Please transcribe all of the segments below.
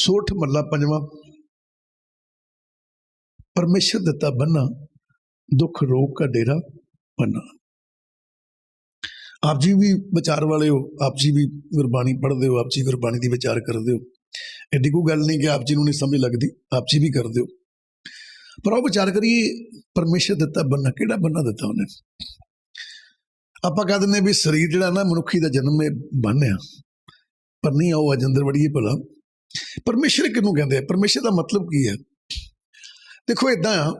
ਸੋਠ ਮੱਲਾ ਪੰਜਵਾਂ। ਪਰਮੇਸ਼ਰ ਦਿੱਤਾ ਬੰਨਾ ਦੁੱਖ ਰੋਗ ਕਾ ਡੇਰਾ ਪੰਨਾ ਆਪ ਜੀ ਵੀ ਵਿਚਾਰ ਵਾਲੇ ਹੋ, ਆਪ ਜੀ ਵੀ ਗੁਰਬਾਣੀ ਪੜ੍ਹਦੇ ਹੋ, ਆਪ ਜੀ ਗੁਰਬਾਣੀ ਦੀ ਵਿਚਾਰ ਕਰਦੇ ਹੋ। ਐਡੀ ਕੋਈ ਗੱਲ ਨਹੀਂ ਕਿ ਆਪ ਜੀ ਨੂੰ ਨਹੀਂ ਸਮਝ ਲੱਗਦੀ, ਆਪ ਜੀ ਵੀ ਕਰਦੇ ਹੋ। ਪਰ ਉਹ ਵਿਚਾਰ ਕਰੀਏ, ਪਰਮੇਸ਼ਰ ਦਿੱਤਾ ਬੰਨਾ ਕਿਹੜਾ ਬੰਨਾ ਦਿੱਤਾ ਉਹਨੇ? ਆਪਾਂ ਕਹਿ ਦਿੰਦੇ ਵੀ ਸਰੀਰ ਜਿਹੜਾ ਨਾ ਮਨੁੱਖੀ ਦਾ ਜਨਮ ਇਹ ਬੰਨਿਆ ਪਰ ਨਹੀਂ ਆਓ ਅਜ ਅੰਦਰ ਵੜੀਏ ਭਲਾ। ਪਰਮੇਸ਼ਰ ਕਿਹਨੂੰ ਕਹਿੰਦੇ ਆ? ਪਰਮੇਸ਼ਰ ਦਾ ਮਤਲਬ ਕੀ ਹੈ ਦੇਖੋ ਇਦਾਂ ਆ,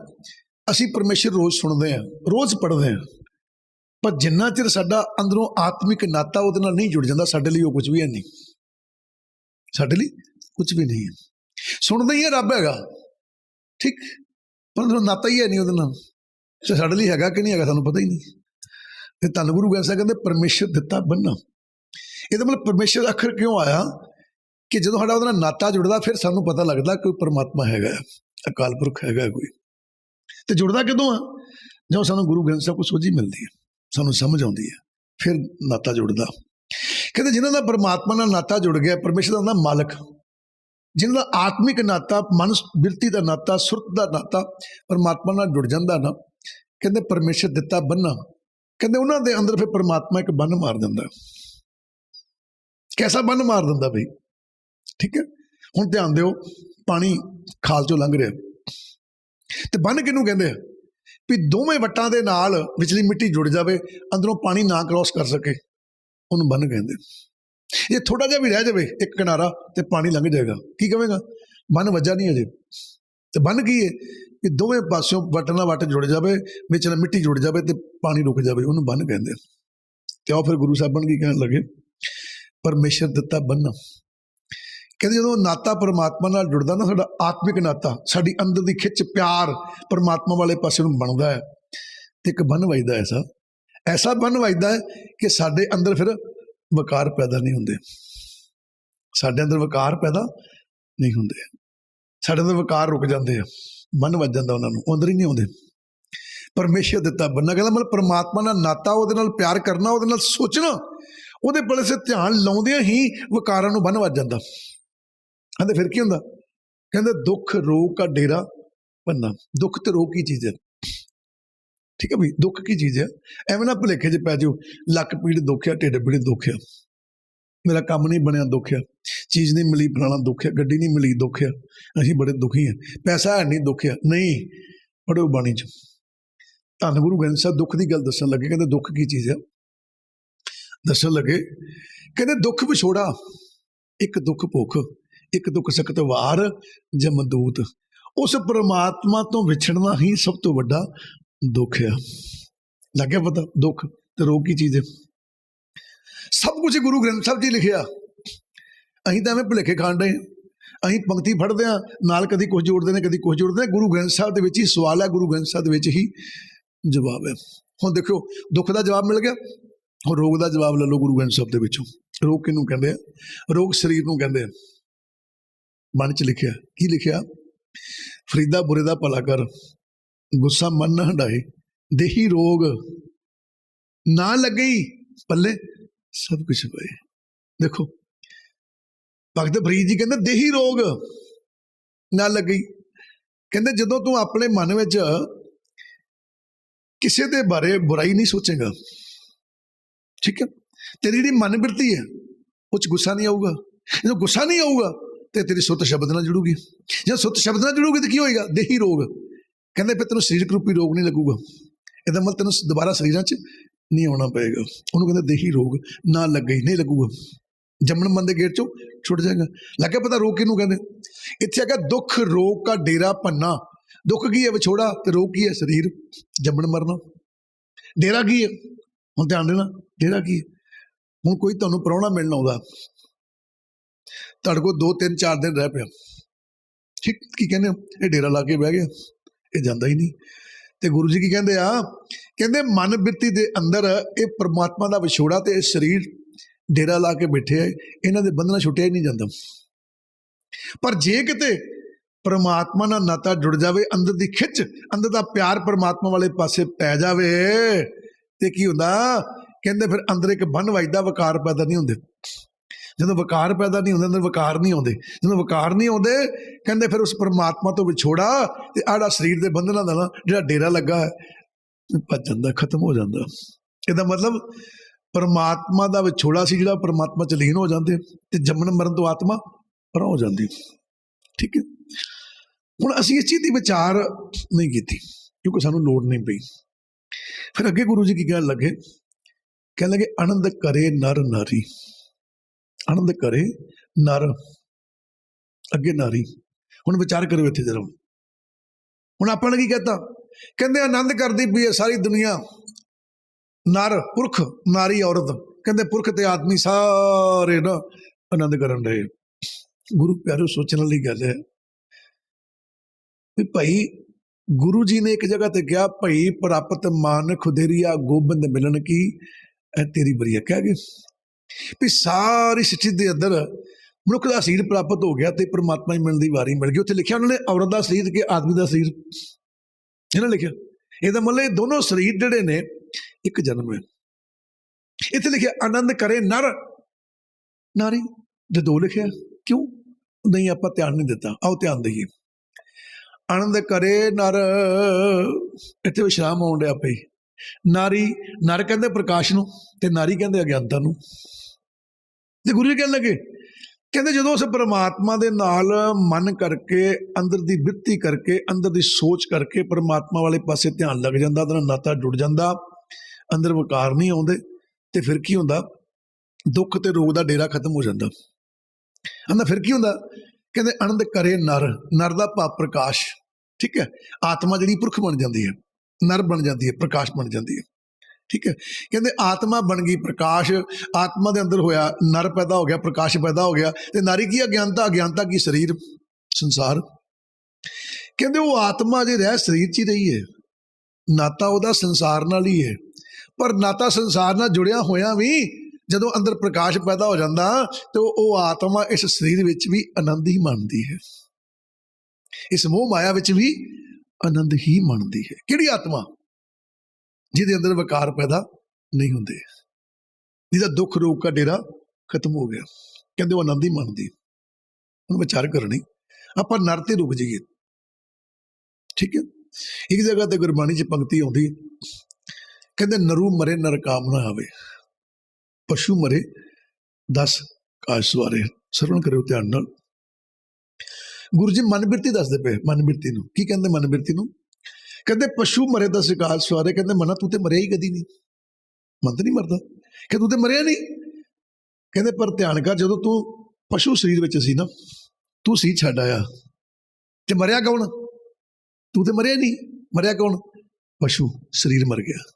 ਅਸੀਂ ਪਰਮੇਸ਼ਰ ਰੋਜ਼ ਸੁਣਦੇ ਆ, ਰੋਜ਼ ਪੜ੍ਹਦੇ ਆ, ਪਰ ਜਿੰਨਾ ਚਿਰ ਸਾਡਾ ਅੰਦਰੋਂ ਆਤਮਿਕ ਨਾਤਾ ਉਹਦੇ ਨਾਲ ਨਹੀਂ ਜੁੜ ਜਾਂਦਾ, ਸਾਡੇ ਲਈ ਉਹ ਕੁਝ ਵੀ ਹੈ ਨਹੀਂ। ਸਾਡੇ ਲਈ ਕੁਝ ਵੀ ਨਹੀਂ ਹੈ। ਸੁਣਦੇ ਹੀ ਆ, ਰੱਬ ਹੈਗਾ, ਠੀਕ, ਪਰ ਅੰਦਰੋਂ ਨਾਤਾ ਹੀ ਹੈ ਨਹੀਂ ਉਹਦੇ ਨਾਲ। ਤੇ ਸਾਡੇ ਲਈ ਹੈਗਾ ਕਿ ਨਹੀਂ ਹੈਗਾ, ਸਾਨੂੰ ਪਤਾ ਹੀ ਨਹੀਂ। ਤੇ ਧੰਨ ਗੁਰੂ ਗ੍ਰੰਥ ਸਾਹਿਬ ਕਹਿੰਦੇ, ਪਰਮੇਸ਼ਰ ਦਿੱਤਾ ਬੰਨਾ ਇਹਦਾ ਮਤਲਬ ਪਰਮੇਸ਼ਰ ਦਾ ਅੱਖਰ ਕਿਉਂ ਆਇਆ? ਕਿ ਜਦੋਂ ਸਾਡਾ ਉਹਦੇ ਨਾਲ ਨਾਤਾ ਜੁੜਦਾ, ਫਿਰ ਸਾਨੂੰ ਪਤਾ ਲੱਗਦਾ ਕੋਈ ਪਰਮਾਤਮਾ ਹੈਗਾ ਅਕਾਲ ਪੁਰਖ ਹੈਗਾ ਕੋਈ। ਤੇ ਜੁੜਦਾ ਕਿਦੋਂ ਆ? ਜਦੋਂ ਸਾਨੂੰ ਗੁਰੂ ਗ੍ਰੰਥ ਸਾਹਿਬ ਕੋ ਸੋਝੀ ਮਿਲਦੀ ਹੈ, ਸਾਨੂੰ ਸਮਝ ਆਉਂਦੀ ਹੈ, ਫਿਰ ਨਾਤਾ ਜੁੜਦਾ। ਕਹਿੰਦੇ ਜਿਨ੍ਹਾਂ ਦਾ ਪਰਮਾਤਮਾ ਨਾਲ ਨਾਤਾ ਜੁੜ ਗਿਆ, ਪਰਮੇਸ਼ਰ ਦਾ ਨਾਮ ਮਾਲਕ। ਜਿਨ੍ਹਾਂ ਦਾ ਆਤਮਿਕ ਨਾਤਾ, ਮਨ ਬਿਰਤੀ ਦਾ ਨਾਤਾ, ਸੁਰਤ ਦਾ ਨਾਤਾ, ਪਰਮਾਤਮਾ ਨਾਲ ਜੁੜ ਜਾਂਦਾ ਨਾ, ਕਹਿੰਦੇ ਪਰਮੇਸ਼ਰ ਦਿੱਤਾ ਬੰਨਾ ਕਹਿੰਦੇ ਉਹਨਾਂ ਦੇ ਅੰਦਰ ਫਿਰ ਪਰਮਾਤਮਾ ਇੱਕ ਬੰਨ ਮਾਰ ਦਿੰਦਾ। ਕੈਸਾ ਬੰਨ ਮਾਰ ਦਿੰਦਾ ਬਈ? ਠੀਕ ਹੈ? ਹੁਣ ਧਿਆਨ ਦਿਓ, ਪਾਣੀ ਖਾਲ ਚੋਂ ਲੰਘ ਰਿਹਾ। ਤੇ ਬੰਨ ਕਿਹਨੂੰ ਕਹਿੰਦੇ ਆ? ਵੀ ਦੋਵੇਂ ਵੱਟਾਂ ਦੇ ਨਾਲ ਵਿਚਲੀ ਮਿੱਟੀ ਜੁੜ ਜਾਵੇ, ਅੰਦਰੋਂ ਪਾਣੀ ਨਾ ਕ੍ਰਾਸ ਕਰ ਸਕੇ। ਉਹਨੂੰ ਬੰਨ ਕਹਿੰਦੇ ਇਹ ਥੋੜਾ ਜਿਹਾ ਵੀ ਰਹਿ ਜਾਵੇ, ਇੱਕ ਕਿਨਾਰਾ, ਤੇ ਪਾਣੀ ਲੰਘ ਜਾਏਗਾ। ਕੀ ਕਹੇਗਾ ਬੰਨ ਵੱਜਾ ਨਹੀਂ ਅਜੇ। ਤੇ ਬੰਨ ਕੀ ਹੈ ਕਿ ਦੋਵੇਂ ਪਾਸਿਓਂ ਵੱਟ ਨਾਲ ਵੱਟ ਜੁੜ ਜਾਵੇ, ਵਿਚਲਾ ਮਿੱਟੀ ਜੁੜ ਜਾਵੇ, ਤੇ ਪਾਣੀ ਰੁਕ ਜਾਵੇ। ਉਹਨੂੰ ਬੰਨ ਕਹਿੰਦੇ ਆ। ਤੇ ਉਹ ਫਿਰ ਗੁਰੂ ਸਾਹਿਬਾਨ ਕੀ ਕਹਿਣ ਲੱਗੇ? ਪਰਮੇਸ਼ਰ ਦਿੱਤਾ ਬੰਨ। ਕਹਿੰਦੇ ਜਦੋਂ ਨਾਤਾ ਪਰਮਾਤਮਾ ਨਾਲ ਜੁੜਦਾ ਨਾ ਸਾਡਾ ਆਤਮਿਕ ਨਾਤਾ, ਸਾਡੀ ਅੰਦਰ ਦੀ ਖਿੱਚ, ਪਿਆਰ ਪਰਮਾਤਮਾ ਵਾਲੇ ਪਾਸੇ ਨੂੰ ਬਣਦਾ ਹੈ ਤੇ ਇੱਕ ਬੰਨ ਵੱਜਦਾ ਐਸਾ। ਐਸਾ ਬੰਨ ਵੱਜਦਾ ਹੈ ਕਿ ਸਾਡੇ ਅੰਦਰ ਫਿਰ ਵਕਾਰ ਪੈਦਾ ਨਹੀਂ ਹੁੰਦੇ। ਸਾਡੇ ਅੰਦਰ ਵਕਾਰ ਪੈਦਾ ਨਹੀਂ ਹੁੰਦੇ। ਸਾਡੇ ਅੰਦਰ ਵਕਾਰ ਰੁਕ ਜਾਂਦੇ ਆ। ਮਨ ਵੱਜ ਜਾਂਦਾ ਉਹਨਾਂ ਨੂੰ ਅੰਦਰ ਹੀ ਨਹੀਂ ਆਉਂਦੇ। ਪਰਮੇਸ਼ਰ ਦਿੱਤਾ ਬੰਨਾ, ਕਹਿੰਦਾ ਮਤਲਬ ਪਰਮਾਤਮਾ ਨਾਲ ਨਾਤਾ, ਉਹਦੇ ਨਾਲ ਪਿਆਰ ਕਰਨਾ, ਉਹਦੇ ਨਾਲ ਸੋਚਣਾ, ਉਹਦੇ ਬੜੇ ਸੇ ਧਿਆਨ ਲਾਉਂਦਿਆਂ ਹੀ ਵਕਾਰਾਂ ਨੂੰ ਬੰਨ ਵੱਜ ਜਾਂਦਾ। ਕਹਿੰਦੇ ਫਿਰ ਕੀ ਹੁੰਦਾ? ਕਹਿੰਦੇ ਦੁੱਖ, ਰੋਗ ਦਾ ਡੇਰਾ ਪੰਨਾ ਦੁੱਖ ਤੇ ਰੋਗ ਕੀ ਚੀਜ਼ ਹੈ? ਠੀਕ ਹੈ ਵੀ ਦੁੱਖ ਕੀ ਚੀਜ਼ ਹੈ? ਐਵੇਂ ਨਾ ਭੁਲੇਖੇ 'ਚ ਪੈ ਜਾਓ ਲੱਕ ਪੀੜ ਦੁੱਖ ਆ ਢਿੱਡ ਪੀੜ ਦੁੱਖ ਆ ਮੇਰਾ ਕੰਮ ਨਹੀਂ ਬਣਿਆ ਦੁੱਖ ਆ ਚੀਜ਼ ਨਹੀਂ ਮਿਲੀ, ਫਲਾਣਾ ਦੁੱਖ ਆ ਗੱਡੀ ਨਹੀਂ ਮਿਲੀ, ਦੁੱਖ ਆ ਅਸੀਂ ਬੜੇ ਦੁਖੀ ਹਾਂ। ਪੈਸਾ ਹੈ ਨਹੀਂ, ਦੁੱਖ ਆ ਨਹੀਂ ਪੜੋ ਬਾਣੀ 'ਚ। ਧੰਨ ਗੁਰੂ ਗ੍ਰੰਥ ਸਾਹਿਬ ਦੁੱਖ ਦੀ ਗੱਲ ਦੱਸਣ ਲੱਗੇ, ਕਹਿੰਦੇ ਦੁੱਖ ਕੀ ਚੀਜ਼ ਹੈ? ਦੱਸਣ ਲੱਗੇ, ਕਹਿੰਦੇ ਦੁੱਖ ਵਿਛੋੜਾ, ਇੱਕ ਦੁੱਖ ਭੁੱਖ। ਇੱਕ ਦੁੱਖ ਸਕਤ ਵਾਰ ਜਮਦੂਤ ਉਸ ਪ੍ਰਮਾਤਮਾ ਤੋਂ ਵਿਛੜਨਾ ਹੀ ਸਭ ਤੋਂ ਵੱਡਾ ਦੁੱਖ ਆ। ਲੱਗਿਆ ਪਤਾ? ਦੁੱਖ ਤੇ ਰੋਗ ਕੀ ਚੀਜ਼ ਹੈ ਸਭ ਕੁਝ ਗੁਰੂ ਗ੍ਰੰਥ ਸਾਹਿਬ ਜੀ ਲਿਖਿਆ। ਅਸੀਂ ਤਾਂ ਐਵੇਂ ਭੁਲੇਖੇ ਖਾਂਦੇ ਅਸੀਂ ਪੰਕਤੀ ਫੜਦੇ ਆ ਨਾਲ ਕਦੀ ਕੁਝ ਜੋੜਦੇ ਨੇ, ਕਦੀ ਕੁਝ ਜੋੜਦੇ ਨੇ। ਗੁਰੂ ਗ੍ਰੰਥ ਸਾਹਿਬ ਦੇ ਵਿੱਚ ਹੀ ਸਵਾਲ ਹੈ ਗੁਰੂ ਗ੍ਰੰਥ ਸਾਹਿਬ ਦੇ ਵਿੱਚ ਹੀ ਜਵਾਬ ਹੈ ਹੁਣ ਦੇਖੋ, ਦੁੱਖ ਦਾ ਜਵਾਬ ਮਿਲ ਗਿਆ? ਹੁਣ ਰੋਗ ਦਾ ਜਵਾਬ ਲੈ ਲਓ ਗੁਰੂ ਗ੍ਰੰਥ ਸਾਹਿਬ ਦੇ ਵਿੱਚੋਂ। ਰੋਗ ਕਿਹਨੂੰ ਕਹਿੰਦੇ ਆ? ਰੋਗ ਸਰੀਰ ਨੂੰ ਕਹਿੰਦੇ ਆ। ਮਨ ਚ ਲਿਖਿਆ ਕੀ ਲਿਖਿਆ ਫਰੀਦਾ ਬੁਰੇ ਦਾ ਭਲਾ ਕਰ ਗੁੱਸਾ ਮਨ ਨਾ ਹੰਡਾਏ ਦੇਹੀ ਰੋਗ ਨਾ ਲੱਗਈ ਪੱਲੇ ਸਭ ਕੁਝ ਪਏ ਦੇਖੋ ਭਗਤ ਫਰੀਦ ਜੀ ਕਹਿੰਦੇ ਦੇਹੀ ਰੋਗ ਨਾ ਲੱਗਈ ਕਹਿੰਦੇ ਜਦੋਂ ਤੂੰ ਆਪਣੇ ਮਨ ਵਿੱਚ ਕਿਸੇ ਦੇ ਬਾਰੇ ਬੁਰਾਈ ਨਹੀਂ ਸੋਚੇਗਾ ਠੀਕ ਹੈ ਤੇਰੀ ਜਿਹੜੀ ਮਨ ਬਿਰਤੀ ਹੈ ਉਹ ਚ ਗੁੱਸਾ ਨਹੀਂ ਆਊਗਾ ਜਦੋਂ ਗੁੱਸਾ ਨਹੀਂ ਆਊਗਾ ਤੇ ਤੇਰੀ ਸੁੱਤ ਸ਼ਬਦ ਨਾਲ ਜੁੜੂਗੀ। ਜੇ ਸੁੱਤ ਸ਼ਬਦ ਨਾਲ ਜੁੜੂਗੀ ਤਾਂ ਕੀ ਹੋਏਗਾ? ਦੇਹੀ ਰੋਗ। ਕਹਿੰਦੇ ਫਿਰ ਤੈਨੂੰ ਸਰੀਰਕ ਰੂਪੀ ਰੋਗ ਨਹੀਂ ਲੱਗੂਗਾ। ਇਹਦਾ ਮਤਲਬ ਤੈਨੂੰ ਦੁਬਾਰਾ ਸਰੀਰਾਂ 'ਚ ਨਹੀਂ ਆਉਣਾ ਪਏਗਾ। ਉਹਨੂੰ ਕਹਿੰਦੇ ਦੇਹੀ ਰੋਗ। ਨਾ ਲੱਗੇ, ਨਹੀਂ ਲੱਗੂਗਾ। ਜੰਮਣ ਮਨ ਦੇ ਗੇਟ 'ਚੋਂ ਛੁੱਟ ਜਾਏਗਾ। ਲੱਗਿਆ ਪਤਾ ਰੋਗ ਕਿਹਨੂੰ ਕਹਿੰਦੇ? ਇੱਥੇ ਹੈਗਾ ਦੁੱਖ, ਰੋਗ ਦਾ ਡੇਰਾ ਪੰਨਾ ਦੁੱਖ ਕੀ ਹੈ ਵਿਛੋੜਾ? ਤੇ ਰੋਗ ਕੀ ਹੈ? ਸਰੀਰ। ਜੰਮਣ ਮਰਨਾ। ਡੇਰਾ ਕੀ ਹੈ? ਹੁਣ ਧਿਆਨ ਦੇਣਾ, ਡੇਰਾ ਕੀ ਹੈ? ਹੁਣ ਕੋਈ ਤੁਹਾਨੂੰ ਪ੍ਰਾਹੁਣਾ ਮਿਲਣ ਆਉਂਦਾ। ਤੁਹਾਡੇ ਕੋਲ 2 3 4 ਦਿਨ ਰਹਿ ਪਿਆ। ਠੀਕ, ਕੀ ਕਹਿੰਦੇ ਇਹ ਡੇਰਾ ਲਾ ਕੇ ਬਹਿ ਗਿਆ ਇਹ ਜਾਂਦਾ ਹੀ ਨਹੀਂ। ਤੇ ਗੁਰੂ ਜੀ ਕੀ ਕਹਿੰਦੇ ਆ? ਕਹਿੰਦੇ, ਮਨ ਬਿਰਤੀ ਦੇ ਅੰਦਰ ਇਹ ਪਰਮਾਤਮਾ ਦਾ ਵਿਛੋੜਾ ਤੇ ਇਹ ਸਰੀਰ ਡੇਰਾ ਲਾ ਕੇ ਬੈਠੇ ਆ, ਇਹਨਾਂ ਦੇ ਬੰਧਨਾਂ ਛੁੱਟਿਆ ਹੀ ਨਹੀਂ ਜਾਂਦਾ। ਪਰ ਜੇ ਕਿਤੇ ਪਰਮਾਤਮਾ ਨਾਲ ਨਾਤਾ ਜੁੜ ਜਾਵੇ, ਅੰਦਰ ਦੀ ਖਿੱਚ, ਅੰਦਰ ਦਾ ਪਿਆਰ ਪਰਮਾਤਮਾ ਵਾਲੇ ਪਾਸੇ ਪੈ ਜਾਵੇ, ਤੇ ਕੀ ਹੁੰਦਾ? ਕਹਿੰਦੇ, ਫਿਰ ਅੰਦਰ ਇੱਕ ਬੰਨ ਵੱਜਦਾ, ਵਕਾਰ ਪੈਦਾ ਨਹੀਂ ਹੁੰਦੇ। ਜਦੋਂ ਵਿਕਾਰ ਪੈਦਾ ਨਹੀਂ ਹੁੰਦੇ, ਅੰਦਰ ਵਿਕਾਰ ਨਹੀਂ ਆਉਂਦੇ। ਜਦੋਂ ਵਕਾਰ ਨਹੀਂ ਆਉਂਦੇ, ਕਹਿੰਦੇ ਫਿਰ ਉਸ ਪਰਮਾਤਮਾ ਤੋਂ ਵਿਛੋੜਾ ਤੇ ਆੜਾ ਸਰੀਰ ਦੇ ਬੰਧਨਾਂ ਦਾ ਜਿਹੜਾ ਡੇਰਾ ਲੱਗਾ ਭੱਜ ਜਾਂਦਾ, ਖਤਮ ਹੋ ਜਾਂਦਾ। ਇਹਦਾ ਮਤਲਬ ਪਰਮਾਤਮਾ ਦਾ ਵਿਛੋੜਾ ਸੀ ਜਿਹੜਾ ਪਰਮਾਤਮਾ ਚ ਲੀਨ ਹੋ ਜਾਂਦੇ, ਤੇ ਜੰਮਣ ਮਰਨ ਤੋਂ ਆਤਮਾ ਪਰ ਹੋ ਜਾਂਦੀ। ਠੀਕ ਹੈ? ਹੁਣ ਅਸੀਂ ਇਸ ਚੀਜ਼ ਦੀ ਵਿਚਾਰ ਨਹੀਂ ਕੀਤੀ, ਕਿਉਂਕਿ ਸਾਨੂੰ ਲੋੜ ਨਹੀਂ ਪਈ। ਫਿਰ ਅੱਗੇ ਗੁਰੂ ਜੀ ਕੀ ਕਹਿਣ ਲੱਗੇ? ਕਹਿਣ ਲੱਗੇ ਆਨੰਦ ਕਰੇ ਨਰ ਨਾਰੀ ਆਨੰਦ ਕਰੇ, ਨਰ, ਅੱਗੇ ਨਾਰੀ। ਹੁਣ ਵਿਚਾਰ ਕਰੋ ਇੱਥੇ ਜਰਾ। ਹੁਣ ਆਪਾਂ ਨੇ ਕੀ ਕਹਤਾ? ਕਹਿੰਦੇ ਆਨੰਦ ਕਰਦੀ ਪਈ ਹੈ ਸਾਰੀ ਦੁਨੀਆ। ਨਰ, ਪੁਰਖ, ਨਾਰੀ, ਔਰਤ। ਕਹਿੰਦੇ ਪੁਰਖ ਤੇ ਆਦਮੀ ਸਾਰੇ ਨਾ ਆਨੰਦ ਕਰਨ ਰਹੇ ਗੁਰੂ ਪਿਆਰੋ ਸੋਚਣ ਵਾਲੀ ਗੱਲ ਹੈ ਵੀ ਭਾਈ ਗੁਰੂ ਜੀ ਨੇ ਇੱਕ ਜਗ੍ਹਾ ਤੇ ਕਿਹਾ, ਭਈ ਪ੍ਰਾਪਤ ਮਾਨ ਖੁਦੇਰੀਆ ਗੋਬਿੰਦ ਮਿਲਣ ਕੀ? ਇਹ ਤੇਰੀ ਬਰੀਆ ਕਹਿ ਗਏ ਵੀ ਸਾਰੀ ਸ੍ਰਿਸ਼ਟੀ ਦੇ ਅੰਦਰ ਮਨੁੱਖ ਦਾ ਸਰੀਰ ਪ੍ਰਾਪਤ ਹੋ ਗਿਆ ਤੇ ਪ੍ਰਮਾਤਮਾ ਹੀ ਮਿਲਣ ਦੀ ਵਾਰੀ ਮਿਲ ਗਈ। ਉੱਥੇ ਲਿਖਿਆ ਉਹਨਾਂ ਨੇ ਔਰਤ ਦਾ ਸਰੀਰ ਕਿ ਆਦਮੀ ਦਾ ਸਰੀਰ। ਇਹਨਾਂ ਲਿਖਿਆ। ਇਹਦਾ ਮਤਲਬ ਇਹ ਦੋਨੋਂ ਸਰੀਰ ਜਿਹੜੇ ਨੇ, ਇੱਕ ਜਨਮ ਹੈ। ਇੱਥੇ ਲਿਖਿਆ, ਆਨੰਦ ਕਰੇ ਨਰ। ਨਾਰੀ ਜੇ ਦੋ ਲਿਖਿਆ, ਕਿਉਂ? ਨਹੀਂ, ਆਪਾਂ ਧਿਆਨ ਨਹੀਂ ਦਿੱਤਾ। ਆਓ ਧਿਆਨ ਦਈਏ। ਆਨੰਦ ਕਰੇ ਨਰ। ਇੱਥੇ ਵਿਸ਼ਰਾਮ ਆਉਣ ਡਿਆ ਪਈ। ਨਾਰੀ, ਨਰ ਕਹਿੰਦੇ ਪ੍ਰਕਾਸ਼ ਨੂੰ ਤੇ ਨਾਰੀ ਕਹਿੰਦੇ ਅਗਿਆਨਤਾ ਨੂੰ। ਤੇ ਗੁਰੂ ਜੀ ਕਹਿਣ ਲੱਗੇ, ਕਹਿੰਦੇ ਜਦੋਂ ਅਸੀਂ ਪਰਮਾਤਮਾ ਦੇ ਨਾਲ ਮਨ ਕਰਕੇ, ਅੰਦਰ ਦੀ ਬਿਰਤੀ ਕਰਕੇ, ਅੰਦਰ ਦੀ ਸੋਚ ਕਰਕੇ ਪਰਮਾਤਮਾ ਵਾਲੇ ਪਾਸੇ ਧਿਆਨ ਲੱਗ ਜਾਂਦਾ, ਉਹਦਾ ਨਾਤਾ ਜੁੜ ਜਾਂਦਾ, ਅੰਦਰ ਵਿਕਾਰ ਨਹੀਂ ਆਉਂਦੇ, ਤੇ ਫਿਰ ਕੀ ਹੁੰਦਾ? ਦੁੱਖ ਤੇ ਰੋਗ ਦਾ ਡੇਰਾ ਖਤਮ ਹੋ ਜਾਂਦਾ। ਅੰਦਰ ਫਿਰ ਕੀ ਹੁੰਦਾ? ਕਹਿੰਦੇ ਆਨੰਦ ਕਰੇ ਨਰ ਨਰ ਦਾ ਭਾਵ ਪ੍ਰਕਾਸ਼, ਠੀਕ ਹੈ? ਆਤਮਾ ਜਿਹੜੀ ਪੁਰਖ ਬਣ ਜਾਂਦੀ ਹੈ, ਨਰ ਬਣ ਜਾਂਦੀ ਹੈ, ਪ੍ਰਕਾਸ਼ ਬਣ ਜਾਂਦੀ ਹੈ। ਠੀਕ ਹੈ। ਕਹਿੰਦੇ ਆਤਮਾ ਬਣ ਗਈ ਪ੍ਰਕਾਸ਼। ਆਤਮਾ ਦੇ ਅੰਦਰ ਹੋਇਆ ਨਰ ਪੈਦਾ ਹੋ ਗਿਆ, ਪ੍ਰਕਾਸ਼ ਪੈਦਾ ਹੋ ਗਿਆ। ਤੇ ਨਾਰੀ ਕੀ ਅਗਿਆਨਤਾ। ਅਗਿਆਨਤਾ ਕੀ? ਸਰੀਰ, ਸੰਸਾਰ। ਕਹਿੰਦੇ ਉਹ ਆਤਮਾ ਜੇ ਰਹਿ, ਸਰੀਰ 'ਚ ਹੀ ਰਹੀ ਹੈ। ਨਾਤਾ ਉਹਦਾ ਸੰਸਾਰ ਨਾਲ ਹੀ ਹੈ। ਪਰ ਨਾਤਾ ਸੰਸਾਰ ਨਾਲ ਜੁੜਿਆ ਹੋਇਆ ਵੀ ਜਦੋਂ ਅੰਦਰ ਪ੍ਰਕਾਸ਼ ਪੈਦਾ ਹੋ ਜਾਂਦਾ ਤੇ ਉਹ ਉਹ ਆਤਮਾ ਇਸ ਸਰੀਰ ਵਿੱਚ ਵੀ ਆਨੰਦ ਹੀ ਮੰਨਦੀ ਹੈ। ਇਸ ਮੋਹ ਮਾਇਆ ਵਿੱਚ ਵੀ ਆਨੰਦ ਹੀ ਮੰਨਦੀ ਹੈ। ਕਿਹੜੀ ਆਤਮਾ? ਜਿਹਦੇ ਅੰਦਰ ਵਿਕਾਰ ਪੈਦਾ ਨਹੀਂ ਹੁੰਦੇ। ਜਿਹਦਾ ਦੁੱਖ ਰੋਗ ਦਾ ਡੇਰਾ ਖਤਮ ਹੋ ਗਿਆ। ਕਹਿੰਦੇ ਉਹ ਆਨੰਦ ਹੀ ਮੰਨਦੀ ਹੁਣ ਵਿਚਾਰ ਕਰਨੀ। ਆਪਾਂ ਨਰ ਤੇ ਰੁਕ ਜਾਈਏ। ਠੀਕ ਹੈ? ਇੱਕ ਜਗ੍ਹਾ ਤੇ ਗੁਰਬਾਣੀ 'ਚ ਪੰਕਤੀ ਆਉਂਦੀ ਕਹਿੰਦੇ ਨਰੂ ਮਰੇ ਨਰ ਕਾਮ ਨਾ ਆਵੇ। ਪਸ਼ੂ ਮਰੇ 10 ਕਾਸ਼ ਸਵਾਰੇ। ਸਰਵਣ ਕਰਿਓ ਧਿਆਨ ਨਾਲ। ਗੁਰੂ ਜੀ ਮਨ ਬਿਰਤੀ ਦੱਸਦੇ ਪਏ, ਮਨ ਬਿਰਤੀ ਨੂੰ। ਕੀ ਕਹਿੰਦੇ ਮਨ ਬਿਰਤੀ ਨੂੰ? ਕਹਿੰਦੇ ਪਸ਼ੂ ਮਰੇ ਦਾ ਸ਼ਿਕਾਰ ਸਵਾਰੇ ਕਹਿੰਦੇ ਮਨਾ ਤੂੰ ਤੇ ਮਰਿਆ ਹੀ ਕਦੀ ਨਹੀਂ। ਮਨ ਤਾਂ ਨਹੀਂ ਮਰਦਾ। ਕਿ ਤੂੰ ਤੇ ਮਰਿਆ ਨਹੀਂ। ਕਹਿੰਦੇ ਪਰ ਧਿਆਨ ਕਰ, ਜਦੋਂ ਤੂੰ ਪਸ਼ੂ ਸਰੀਰ ਵਿੱਚ ਸੀ ਨਾ, ਤੂੰ ਸੀ ਛੱਡ ਆਇਆ। ਤੇ ਮਰਿਆ ਕੌਣ? ਤੂੰ ਤੇ ਮਰਿਆ ਨਹੀਂ। ਮਰਿਆ ਕੌਣ? ਪਸ਼ੂ ਸਰੀਰ ਮਰ ਗਿਆ।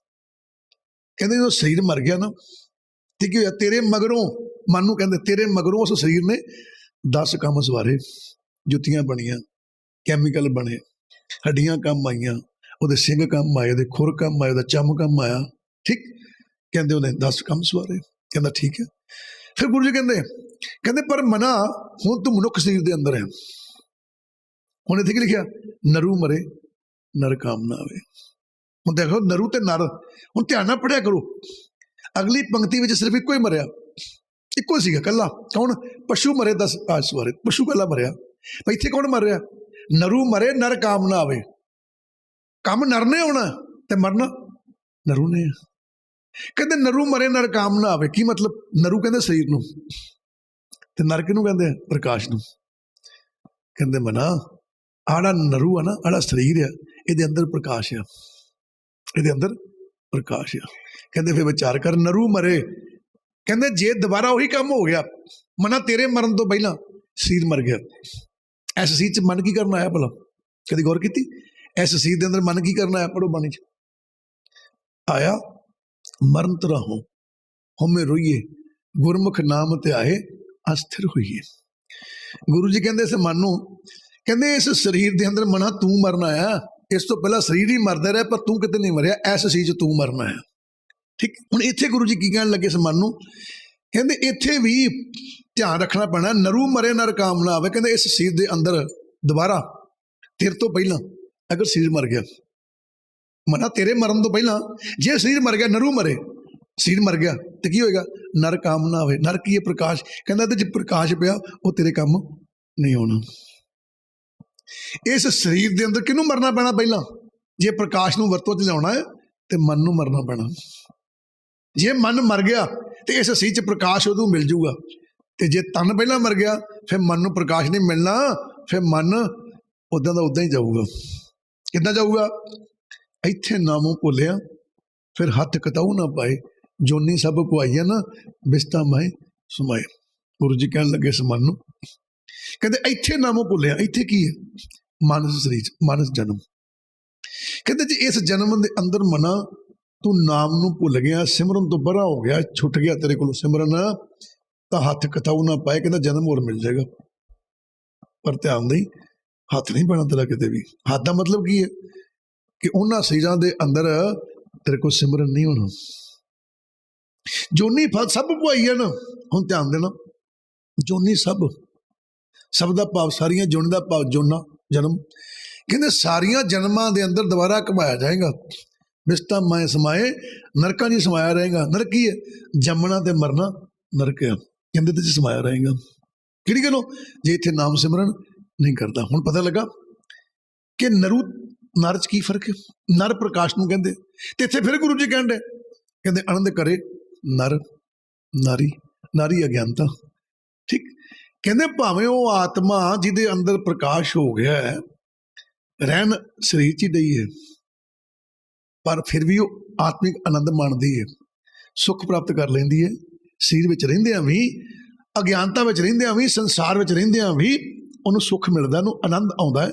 ਕਹਿੰਦੇ ਜਦੋਂ ਸਰੀਰ ਮਰ ਗਿਆ ਨਾ ਤੇ ਕੀ ਹੋਇਆ, ਤੇਰੇ ਮਗਰੋਂ, ਮਨ ਨੂੰ ਕਹਿੰਦੇ ਤੇਰੇ ਮਗਰੋਂ ਉਸ ਸਰੀਰ ਨੇ 10 ਕੰਮ ਸਵਾਰੇ। ਜੁੱਤੀਆਂ ਬਣੀਆਂ ਕੈਮੀਕਲ ਬਣੇ, ਹੱਡੀਆਂ ਕੰਮ ਆਈਆਂ। ਉਹਦੇ ਸਿੰਘ ਕੰਮ ਆਏ, ਉਹਦੇ ਖੁਰ ਕੰਮ ਆਏ, ਉਹਦਾ ਚਮ ਕੰਮ ਆਇਆ। ਠੀਕ? ਕਹਿੰਦੇ ਉਹਨੇ 10 ਕੰਮ ਸਵਾਰੇ। ਕਹਿੰਦਾ, ਠੀਕ ਹੈ। ਫਿਰ ਗੁਰੂ ਜੀ ਕਹਿੰਦੇ ਕਹਿੰਦੇ, ਪਰ ਮਨਾ, ਹੁਣ ਤੂੰ ਮਨੁੱਖ ਸਰੀਰ ਦੇ ਅੰਦਰ ਹੈ। ਹੁਣ ਇੱਥੇ ਕੀ ਲਿਖਿਆ? ਨਰੂ ਮਰੇ, ਨਰ ਕਾਮ ਨਾ ਆਵੇ। ਹੁਣ ਦੇਖੋ, ਨਰੂ ਤੇ ਨਰ, ਹੁਣ ਧਿਆਨ ਨਾਲ ਪੜਿਆ ਕਰੋ। ਅਗਲੀ ਪੰਕਤੀ ਵਿੱਚ ਸਿਰਫ ਇੱਕੋ ਹੀ ਮਰਿਆ। ਇੱਕੋ ਸੀਗਾ ਕੱਲਾ ਕੌਣ? ਪਸ਼ੂ ਮਰੇ 10 ਕਾਜ ਸਵਾਰੇ। ਪਸ਼ੂ ਕੱਲਾ ਮਰਿਆ। ਪਰ ਇੱਥੇ ਕੌਣ ਮਰ ਰਿਹਾ? ਨਰੂ ਮਰੇ, ਨਰ ਕਾਮ ਨਾ ਆਵੇ। ਕੰਮ ਨਰਨੇ ਹੋਣਾ ਤੇ ਮਰਨਾ ਨਰੂ ਨੇ। ਆ। ਕਹਿੰਦੇ ਨਰੂ ਮਰੇ ਨਰ ਕਾਮ ਨਾ ਆਵੇ। ਕੀ ਮਤਲਬ? ਨਰੂ ਕਹਿੰਦੇ ਸਰੀਰ ਨੂੰ। ਤੇ ਨਰਕ ਨੂੰ ਕਹਿੰਦੇ ਆ? ਪ੍ਰਕਾਸ਼ ਨੂੰ। ਕਹਿੰਦੇ ਮਨਾ, ਆੜਾ ਨਰੂ ਆ ਨਾ, ਆੜਾ ਸਰੀਰ ਆ, ਇਹਦੇ ਅੰਦਰ ਪ੍ਰਕਾਸ਼ ਆ। ਇਹਦੇ ਅੰਦਰ ਪ੍ਰਕਾਸ਼ ਆ। ਕਹਿੰਦੇ ਫਿਰ ਵਿਚਾਰ ਕਰ, ਨਰੂ ਮਰੇ। ਕਹਿੰਦੇ ਜੇ ਦੁਬਾਰਾ ਉਹੀ ਕੰਮ ਹੋ ਗਿਆ, ਮਨਾ ਤੇਰੇ ਮਰਨ ਤੋਂ ਪਹਿਲਾਂ ਸਰੀਰ ਮਰ ਗਿਆ। ਐਸ ਸਰੀਰ ਚ ਮਨ ਕੀ ਕਰਨ ਆਇਆ ਭਲਾ? ਕਦੀ ਗੌਰ ਕੀਤੀ? ਐਸ ਸਰੀਰ ਦੇ ਅੰਦਰ ਮਨ ਕੀ ਕਰਨਾ ਆਇਆ ਪੜੋ ਬਾਣੀ ਚ। ਆਇਆ, ਮਰਨ ਤਰਹੁ ਹਉਮੈ ਰੋਈਏ, ਗੁਰਮੁਖ ਨਾਮ ਤੇ ਆਏ, ਅਸਥਿਰ ਹੋਈਏ। ਗੁਰੂ ਜੀ ਕਹਿੰਦੇ ਇਸ ਮਨ ਨੂੰ ਕਹਿੰਦੇ ਇਸ ਸਰੀਰ ਦੇ ਅੰਦਰ ਮਨਾ ਤੂੰ ਮਰਨਾ ਆਇਆ ਇਸ ਤੋਂ ਪਹਿਲਾਂ ਸਰੀਰ ਹੀ ਮਰਦਾ ਰਿਹਾ, ਪਰ ਤੂੰ ਕਿਤੇ ਨਹੀਂ ਮਰਿਆ। ਐਸ ਸੀਜ਼ ਚ ਤੂੰ ਮਰਨਾ ਹੈ ਠੀਕ? ਹੁਣ ਇੱਥੇ ਗੁਰੂ ਜੀ ਕੀ ਕਹਿਣ ਲੱਗੇ ਇਸ ਮਨ ਨੂੰ ਕਹਿੰਦੇ ਇੱਥੇ ਵੀ ਧਿਆਨ ਰੱਖਣਾ ਪੈਣਾ। ਨਰੂ ਮਰੇ ਨਰ ਕਾਮ ਨਾ ਆਵੇ। ਕਹਿੰਦੇ ਇਸ ਸਰੀਰ ਦੇ ਅੰਦਰ ਦੁਬਾਰਾ, ਤੇਰੇ ਤੋਂ ਪਹਿਲਾਂ ਅਗਰ ਸਰੀਰ ਮਰ ਗਿਆ। ਮਨਾ ਤੇਰੇ ਮਰਨ ਤੋਂ ਪਹਿਲਾਂ, ਜੇ ਸਰੀਰ ਮਰ ਗਿਆ, ਨਰੂ ਮਰੇ। ਸਰੀਰ ਮਰ ਗਿਆ ਤੇ ਕੀ ਹੋਏਗਾ? ਨਰ ਕਾਮ ਨਾ ਹੋਵੇ ਨਰ ਕੀ ਹੈ? ਪ੍ਰਕਾਸ਼। ਕਹਿੰਦਾ ਤੇ ਜੇ ਪ੍ਰਕਾਸ਼ ਪਿਆ, ਉਹ ਤੇਰੇ ਕੰਮ ਨਹੀਂ ਹੋਣਾ। ਇਸ ਸਰੀਰ ਦੇ ਅੰਦਰ ਕਿਹਨੂੰ ਮਰਨਾ ਪੈਣਾ ਪਹਿਲਾਂ? ਜੇ ਪ੍ਰਕਾਸ਼ ਨੂੰ ਵਰਤੋਂ ਚ ਲਿਆਉਣਾ ਹੈ, ਤੇ ਮਨ ਨੂੰ ਮਰਨਾ ਪੈਣਾ। ਜੇ ਮਨ ਮਰ ਗਿਆ, ਤੇ ਇਸ ਸਰੀਰ ਚ ਪ੍ਰਕਾਸ਼ ਉਹਨੂੰ ਮਿਲ ਜੂਗਾ। ਤੇ ਜੇ ਤਨ ਪਹਿਲਾਂ ਮਰ ਗਿਆ, ਫਿਰ ਮਨ ਨੂੰ ਪ੍ਰਕਾਸ਼ ਨਹੀਂ ਮਿਲਣਾ, ਫਿਰ ਮਨ ਉਦਾਂ ਦਾ ਉਦਾਂ ਹੀ ਜਾਊਗਾ। ਕਿੱਦਾਂ ਜਾਊਗਾ? ਇੱਥੇ ਨਾਮੋਂ ਭੁੱਲਿਆ, ਫਿਰ ਹੱਥ ਕਟਾਉ ਨਾ ਪਾਏ। ਜੋਨੀ ਸਭ ਪੁਆਈਆ ਨਾ, ਬਿਸਤਾ ਮੈਂ ਸਮਾਏ। ਗੁਰੂ ਜੀ ਕਹਿਣ ਲੱਗੇ ਇਸ ਨੂੰ, ਕਹਿੰਦੇ ਇੱਥੇ ਨਾਮੋਂ ਭੁੱਲਿਆ, ਇੱਥੇ ਕੀ ਹੈ? ਮਾਨਸ ਸਰੀਰ, ਮਾਨਸ ਜਨਮ। ਕਹਿੰਦੇ ਜੇ, ਇਸ ਜਨਮ ਦੇ ਅੰਦਰ ਮਨਾ, ਤੂੰ ਨਾਮ ਨੂੰ ਭੁੱਲ ਗਿਆ, ਸਿਮਰਨ ਤੋਂ ਬਰਾ ਹੋ ਗਿਆ, ਛੁੱਟ ਗਿਆ ਤੇਰੇ ਕੋਲੋਂ ਸਿਮਰਨ। ਤਾਂ ਹੱਥ ਕਟਾਉ ਨਾ ਪਾਏ, ਕਹਿੰਦਾ ਜਨਮ ਹੋਰ ਮਿਲ ਜਾਏਗਾ। ਪਰ ਧਿਆਨ ਦੇਈ ਹੱਥ ਨਹੀਂ ਪੈਣਾ ਤੇਰਾ ਕਿਤੇ ਵੀ। ਹੱਥ ਦਾ ਮਤਲਬ ਕੀ ਹੈ? ਕਿ ਉਹਨਾਂ ਸਰੀਰਾਂ ਦੇ ਅੰਦਰ ਤੇਰੇ ਕੋਲ ਸਿਮਰਨ ਨਹੀਂ ਹੋਣਾ। ਜੋਨੀ ਫਲ ਸਭ ਪੁਆਈ ਹੈ ਨਾ, ਹੁਣ ਧਿਆਨ ਦੇਣਾ। ਜੋਨੀ ਸਭ ਸਭ ਦਾ ਭਾਵ ਸਾਰੀਆਂ ਜੋਨੀ ਦਾ ਭਾਵ ਜੋਨਾ, ਜਨਮ। ਕਹਿੰਦੇ ਸਾਰੀਆਂ ਜਨਮਾਂ ਦੇ ਅੰਦਰ ਦੁਬਾਰਾ ਕਮਾਇਆ ਜਾਏਗਾ। ਵਿਸਤਾ ਮੈਂ ਸਮਾਏ, ਨਰਕਾਂ ਨਹੀਂ ਸਮਾਇਆ ਰਹੇਗਾ। ਨਰਕੀ ਹੈ? ਜੰਮਣਾ ਤੇ ਮਰਨਾ ਨਰਕ ਹੈ ਕਹਿੰਦੇ ਤੇ ਸਮਾਇਆ ਰਹੇਗਾ। ਕਿਹੜੀ ਗੱਲੋਂ? ਜੇ ਇੱਥੇ ਨਾਮ ਸਿਮਰਨ ਨਹੀਂ ਕਰਦਾ। ਹੁਣ ਪਤਾ ਲੱਗਾ ਕਿ ਨਰੂ ਨਰ ਚ ਕੀ ਫ਼ਰਕ ਹੈ? ਨਰ ਪ੍ਰਕਾਸ਼ ਨੂੰ ਕਹਿੰਦੇ। ਤੇ ਇੱਥੇ ਫਿਰ ਗੁਰੂ ਜੀ ਕਹਿੰਦੇ ਕਹਿੰਦੇ ਆਨੰਦ ਕਰੇ ਨਰ, ਨਾਰੀ ਨਾਰੀ ਅਗਿਆਨਤਾ। ਠੀਕ? ਕਹਿੰਦੇ ਭਾਵੇਂ ਉਹ ਆਤਮਾ ਜਿਹਦੇ ਅੰਦਰ ਪ੍ਰਕਾਸ਼ ਹੋ ਗਿਆ ਹੈ, ਰਹਿਣ ਸਰੀਰ ਚ ਹੀ ਡਈ ਹੈ, ਪਰ ਫਿਰ ਵੀ ਉਹ ਆਤਮਿਕ ਆਨੰਦ ਮਾਣਦੀ ਹੈ। ਸੁੱਖ ਪ੍ਰਾਪਤ ਕਰ ਲੈਂਦੀ ਹੈ, ਸਰੀਰ ਵਿੱਚ ਰਹਿੰਦਿਆਂ ਵੀ, ਅਗਿਆਨਤਾ ਵਿੱਚ ਰਹਿੰਦਿਆਂ ਵੀ, ਸੰਸਾਰ ਵਿੱਚ ਰਹਿੰਦਿਆਂ ਵੀ ਉਹਨੂੰ ਸੁੱਖ ਮਿਲਦਾ ਉਹਨੂੰ ਆਨੰਦ ਆਉਂਦਾ ਹੈ